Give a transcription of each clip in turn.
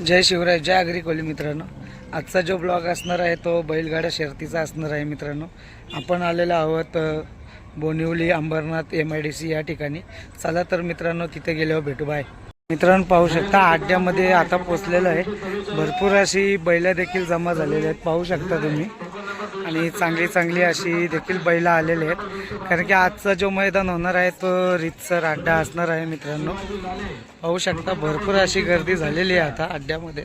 जय शिवराय जय आगरी कोली मित्रांनो. आजचा जो ब्लॉग असणार आहे तो बैलगाड्या शर्तीचा असणार आहे मित्रांनो. आपण आलेलो आहोत Bonivali Ambarnath M I D C या ठिकाणी. चला तर मित्रांनो तिथे गेल्यावर भेटू. बाय मित्रांनो पाहू शकता अड्ड्यामध्ये आता पोचलेलं आहे. भरपूर अशी बैलं देखील जमा झालेली आहेत. पाहू शकता तुम्ही. आणि चांगली चांगली अशी देखील बैलं आलेली आहेत. कारण की आजचा जो मैदान होणार आहे तो रितसर अड्डा असणार आहे मित्रांनो. पाहू शकता भरपूर अशी गर्दी झालेली आहे आता अड्ड्यामध्ये.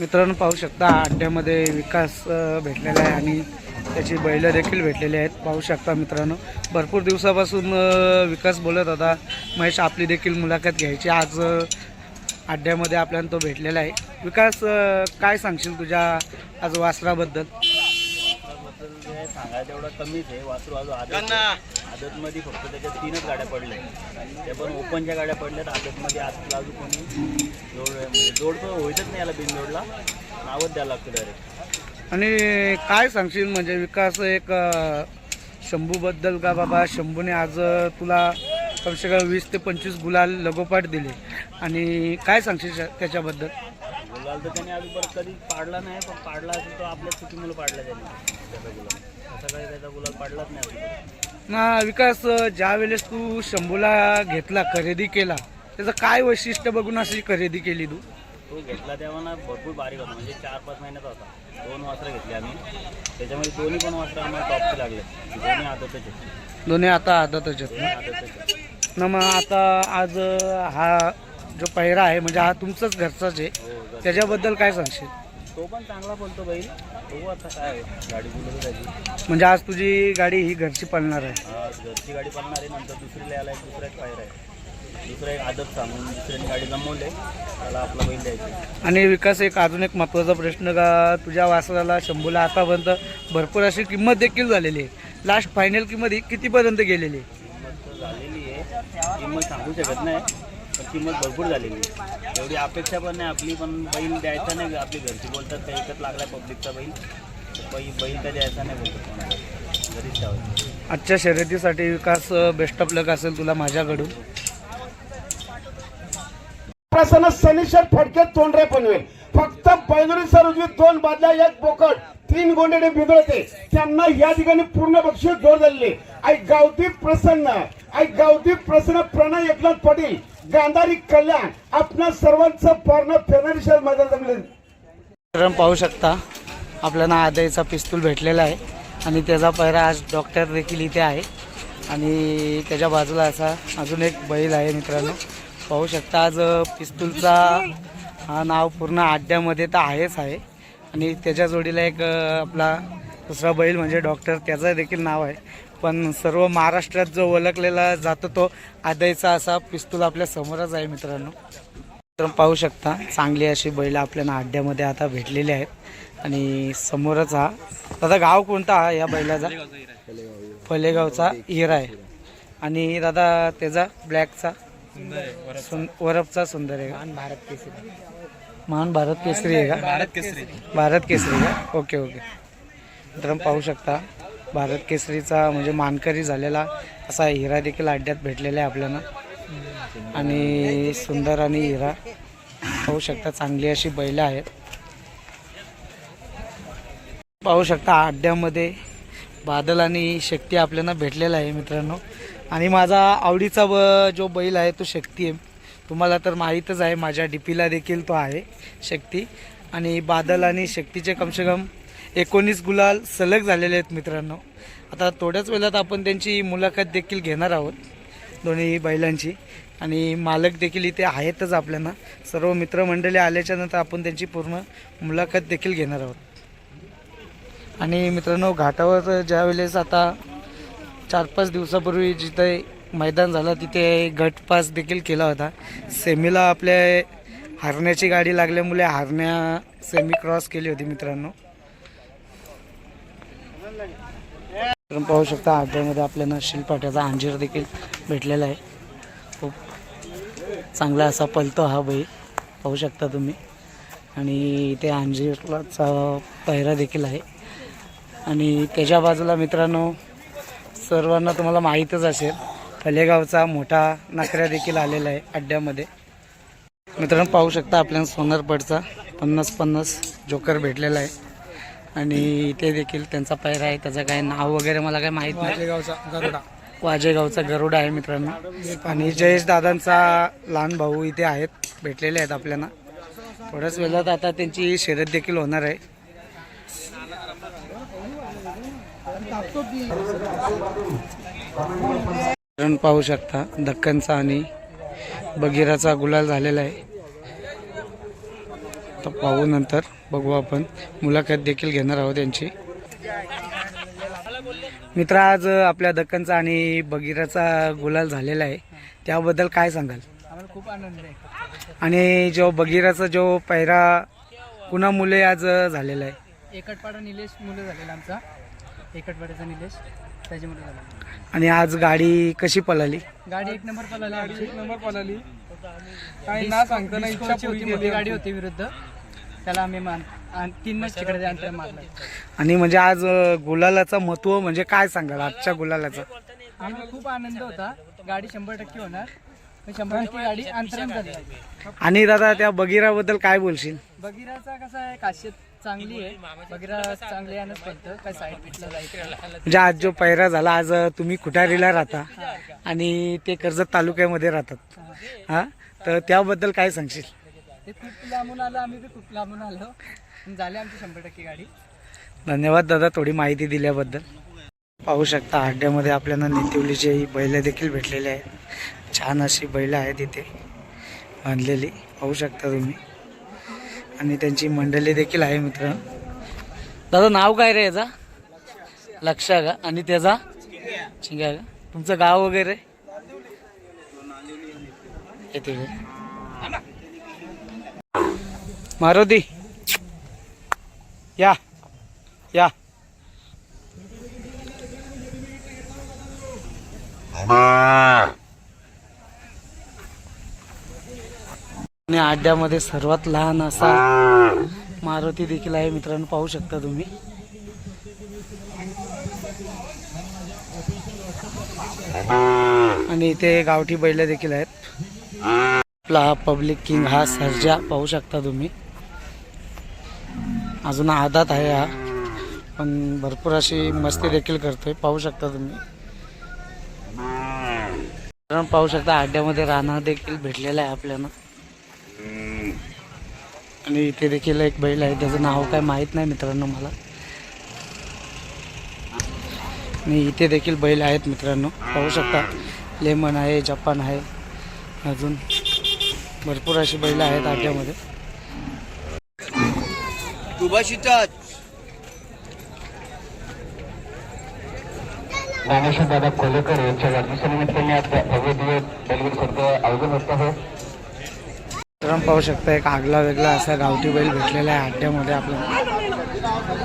मित्रांनो पाहू शकता अड्ड्यामध्ये विकास भेटलेला आहे आणि त्याची बैलं देखील भेटलेली आहेत. पाहू शकता मित्रांनो भरपूर दिवसापासून विकास बोलत होता. महेश आपली देखील मुलाखत घ्यायची. आज अड्ड्यामध्ये आपल्याला तो भेटलेला आहे. विकास काय सांगशील तुझ्या आज वासराबद्दल? सांगायला तेवढं कमीच आहे. वासरू अजून आदत आदतमध्ये फक्त त्याच्या तीनच गाड्या पडल्या त्या पण ओपनच्या गाड्या पडल्यात. आदतमध्ये आजला अजून कोणी जोड म्हणजे जोड तर होईतच नाही याला बिनजोडला. नावच द्यावं लागतं डायरेक्ट आणि काय सांगशील? म्हणजे विकास एक शंभूबद्दल का बाबा? शंभूने आज तुला कमसे कम वीस ते पंचवीस गुलाल लगोपाठ दिले. आणि काय सांगशील त्याच्याबद्दल? गुलाल तर त्याने अजून परत कधी पाडला नाही पण पाडला असेल तो आपल्या चुकीमुळे पाडला त्याने. त्याचा गुलाल. काही त्याचा गुलाल पाडलाच नाही ना विकास ज्या वेळेस तू शंभूला घेतला खरेदी केला त्याचं काय वैशिष्ट्य बघून अशी खरेदी केली तू? तो घेतला तेव्हा ना भरपूर बारीक होता. म्हणजे चार पाच महिन्याचा होता. दोन वासरं घेतली आम्ही. त्याच्यामध्ये दोन्ही पण वासरं आम्हाला टॉपचे लागले. दोन्ही आदतच दोन्ही आता आदतच आहेत. ना मग आता आज हा जो पहिरा आहे म्हणजे हा तुमचाच घरचाच आहे. हो त्याच्याबद्दल काय सांगशील? तो पण चांगला बोलतो बैल बघू आता काय. गाडी बोलतो त्याची. म्हणजे आज तुझी गाडी ही घरची पळणार आहे. आज घरची गाडी पळणार आहे. नंतर दुसरीला यायला एक दुसरा एक आहे. दुसरा एक आदत सांगून दुसऱ्याने गाडी जमवले त्याला आपला बैल द्यायची आणि विकास एक अजून एक महत्त्वाचा प्रश्न का तुझ्या वासराला शंभूला आतापर्यंत भरपूर अशी किंमत देखील झालेली आहे. लास्ट फायनल किंमत ही कितीपर्यंत गेलेली आहे किंमत तर झालेली आहे किंमत सांगू शकत नाही पण किंमत भरपूर झालेली आहे. एवढी अपेक्षा पण नाही आपली पण बैल द्यायचा नाही आपली घरची बोलतात त्या एकच लागला पब्लिकचा बैल तर बैल बैल काय द्यायचा नाही कोणाला. घरीच ठेवायचं आजच्या शर्यतीसाठी विकास बेस्ट ऑफ लक असेल तुला माझ्याकडून. प्रसन्न सनीशर फडके तोंडरे पनवेल. फक्त पैदुरी सर उजवी दोन बादल्या एक बोकड तीन गोंडेडे बिघडते त्यांना या ठिकाणी पूर्ण बक्षीस जोड झालेले आई गावती प्रसन्न. आई गावती प्रसन्न प्रणय एकनाथ पाटील गांधारी कल्याण आपणा सर्वांचं पूर्ण फेब्रुवारी शहर मैदान जमले पाहू शकता आपल्याला आदयचा पिस्तूल भेटलेला आहे आणि त्याचा पहिरा आज डॉक्टर देखील इथे आहे. आणि त्याच्या बाजूला असा अजून एक बैल आहे मित्रांनो. पाहू शकता आज पिस्तूलचा हा नाव पूर्ण अड्ड्यामध्ये तर आहेच आहे. आणि त्याच्या जोडीला एक आपला दुसरा बैल म्हणजे डॉक्टर त्याचं देखील नाव आहे. पण सर्व महाराष्ट्रात जो ओळखलेला जातो तो आदयचा असा पिस्तूल आपल्या समोरच आहे मित्रांनो. तर पाहू शकता चांगली अशी बैल आपल्याला अड्ड्यामध्ये आता भेटलेली आहेत. आणि समोरच हा दादा गाव कोणता हा या बैलाचा? फलेगावचा हिरा आहे. आणि दादा त्याचा ब्लॅकचा? सुं- वरपचा सुंदर आहे का? भारत केसरी. महान भारत केसरी आहे का? भारत केसरी. भारत केसरी का? Okay okay. मित्रांनो पाहू शकता भारत केसरीचा म्हणजे मानकरी झालेला असा हिरा देखील अड्ड्यात भेटलेला आहे आपल्याला. आणि सुंदर आणि हिरा पाहू शकता चांगली अशी बैलं आहेत. पाहू शकता अड्ड्यामध्ये बादल आणि शक्ती आपल्याला भेटलेला आहे मित्रांनो. आणि माझा आवडीचा ब जो बैल आहे तो शक्ती आहे. तुम्हाला तर माहीतच आहे माझ्या डीपीला देखील तो आहे शक्ती. आणि बादल आणि शक्तीचे कमसे कम एकोणीस गुलाल सलग झालेले आहेत मित्रांनो. आता थोड्याच वेळात आपण त्यांची मुलाखत देखील घेणार आहोत दोन्ही बैलांची. आणि मालक देखील इथे आहेतच आपल्याला. सर्व मित्रमंडळी आल्याच्यानंतर आपण त्यांची पूर्ण मुलाखत देखील घेणार आहोत. आणि मित्रांनो घाटावर ज्या वेळेस आता चार पाच दिवसापूर्वी जिथे मैदान झालं तिथे गटपास देखील केला होता. सेमीला आपल्या हरण्याची गाडी लागल्यामुळे हरण्या सेमी क्रॉस केली होती मित्रांनो. कारण पाहू शकता अड्ड्यामध्ये आपल्याला शिलपाट्याचा अंजीर देखील भेटलेला आहे. खूप चांगला असा पलतो हा बैल. पाहू शकता तुम्ही. आणि इथे अंजीरचा पहिरा देखील आहे. आणि त्याच्या बाजूला मित्रांनो सर्वांना तुम्हाला माहीतच असेल फलेगावचा मोठा नकऱ्या देखील आलेला आहे अड्ड्यामध्ये. मित्रांनो पाहू शकता आपल्याला सोनारपडचा पन्नास पन्नास जोकर भेटलेला आहे. आणि इथे देखील त्यांचा पैरा आहे त्याचं काय नाव वगैरे मला काय माहीत नाही. गावचा गरुडा. वाजेगावचा गरुड आहे मित्रांनो. आणि जयेश दादांचा लहान भाऊ इथे आहेत भेटलेले आहेत आपल्याला. थोड्याच वेळात आता त्यांची शर्यत देखील होणार आहे. पाहू शकता दक्कनचा आणि बगीराचा गुलाल झालेला आहे. तर पाहू नंतर. बघू आपण. मुलाखत देखील घेणार आहोत त्यांची मित्र आज आपल्या दक्कनचा आणि बगीराचा गुलाल झालेला आहे. त्याबद्दल काय सांगाल? आम्हाला खूप आनंद आहे आणि जो बगीराचा जो पैरा कुणा मुले आज झालेला आहे? एकटपाडा निलेश मुलं झालेला आमचा. एकटपाड्याचा निलेश. त्याच्यामुळे झाला आणि आज गाडी कशी पळाली? गाडी एक नंबर पळाली. एक नंबर पळाली. काही ना सांगता ना इच्छा होती मोठी गाडी होती. विरुद्ध. त्याला आम्ही मान आणि तीन मॅच तिकडे अंतर मारला. आणि म्हणजे आज अ, गुलालाचं महत्त्व म्हणजे काय सांगाल? आजच्या गुलालाचं? आम्हाला खूप आनंद होता. गाडी शंभर टक्के होणार. पण शंभर टक्के गाडी अंतरण झाली आणि दादा त्या बगीराबद्दल काय बोलशील? बगीराचा कसा आहे? खासियत चांगली आहे. चांगली काय जायचं म्हणजे आज जो पैरा झाला आज तुम्ही कुठारीला राहता आणि ते कर्जत तालुक्यामध्ये राहतात. हा? तर त्याबद्दल काय सांगशील? ते खूप लांबून आलं आम्ही बी खूप लांबून आलो. पण झाली आमची शंभर टक्के गाडी. धन्यवाद दादा थोडी माहिती दिल्याबद्दल. पाहू शकता अड्ड्यामध्ये आपल्याला नितिवलीचे बैल देखील भेटलेले आहेत. छान अशी बैल आहेत इथे बांधलेली पाहू शकता तुम्ही. आणि त्यांची मंडळी देखील आहे मित्र. दादा नाव काय रे याचा? लक्ष का? आणि त्याचा? चिंग्या का? तुमचं गाव वगैरे? येते? मारुती. या. या. आणि अड्ड्यामध्ये सर्वात लहान असा मारुती देखील आहे मित्रांनो पाहू शकता तुम्ही. आणि इथे गावठी बैल देखील आहेत. आपला हा पब्लिक किंग हा सर्जा पाहू शकता तुम्ही. अजून आदात आहे हा. पण भरपूर अशी मस्ती देखील करतोय पाहू शकता तुम्ही. पाहू शकता अड्ड्यामध्ये राणा देखील भेटलेला आहे आपल्याला. आणि इथे देखील एक बैल आहे. त्याचं नाव काय माहीत नाही मित्रांनो मला. आणि इथे देखील बैल आहेत मित्रांनो. पाहू शकता लेमन आहे जपान आहे अजून भरपूर अशी बैल आहेत अड्ड्यामध्ये दादा कोलेकर यांच्या वाढदिवसानिमित्ताने आज भव्य दिवस बैलगुड स्पर्धा आयोजन होत आहे. मित्रांनो पाहू शकता एक आगला वेगळा असा गावठी बैल भेटलेला आहे अड्ड्यामध्ये आपल्याला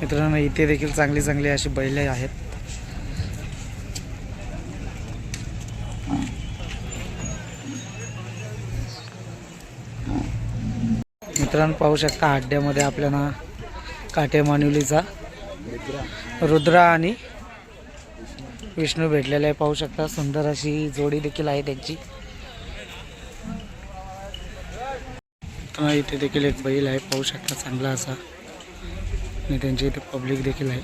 मित्रांनो इथे देखील चांगली चांगली अशी बैले आहेत. मित्रांनो पाहू शकता अड्ड्यामध्ये आपल्याला काटे मानुलीचा रुद्रा आणि विष्णू भेटलेला आहे. पाहू शकता सुंदर अशी जोडी देखील आहे त्यांची. इथे देखील एक बैल आहे. पाहू शकता चांगला असा. आणि त्यांची इथे पब्लिक देखील आहे.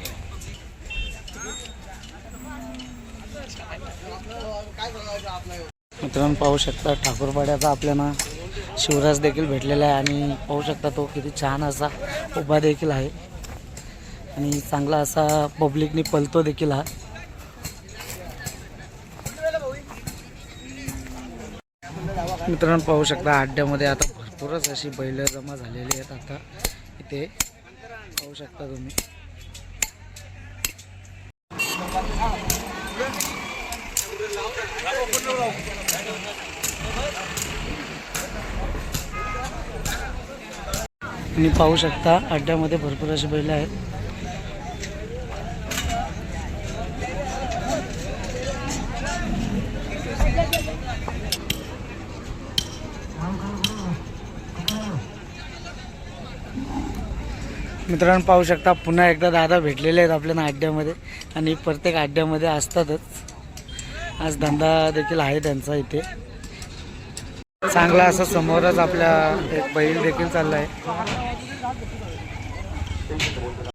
मित्रांनो पाहू शकता ठाकूरपाड्याचा आपल्याला शिवराज देखील भेटलेला आहे आणि पाहू शकता तो किती छान असा उभा देखील आहे. आणि चांगला असा पब्लिकनी पलतो देखील हा. मित्रांनो पाहू शकता अड्ड्यामध्ये आता भरपूरच अशी बैल जमा झालेली आहेत आता इथे. पाहू शकता तुम्ही. तुम्ही पाहू शकता अड्ड्यामध्ये भरपूर अशी बैल आहेत. मित्रांनो पाहू शकता पुन्हा एकदा दादा भेटलेले आहेत आपल्याला अड्ड्यामध्ये आणि प्रत्येक अड्ड्यामध्ये असतातच. आज धंदा देखील आहे त्यांचा इथे. चांगला असा समोरच आपल्या एक बैल देखील चालला आहे Thank you.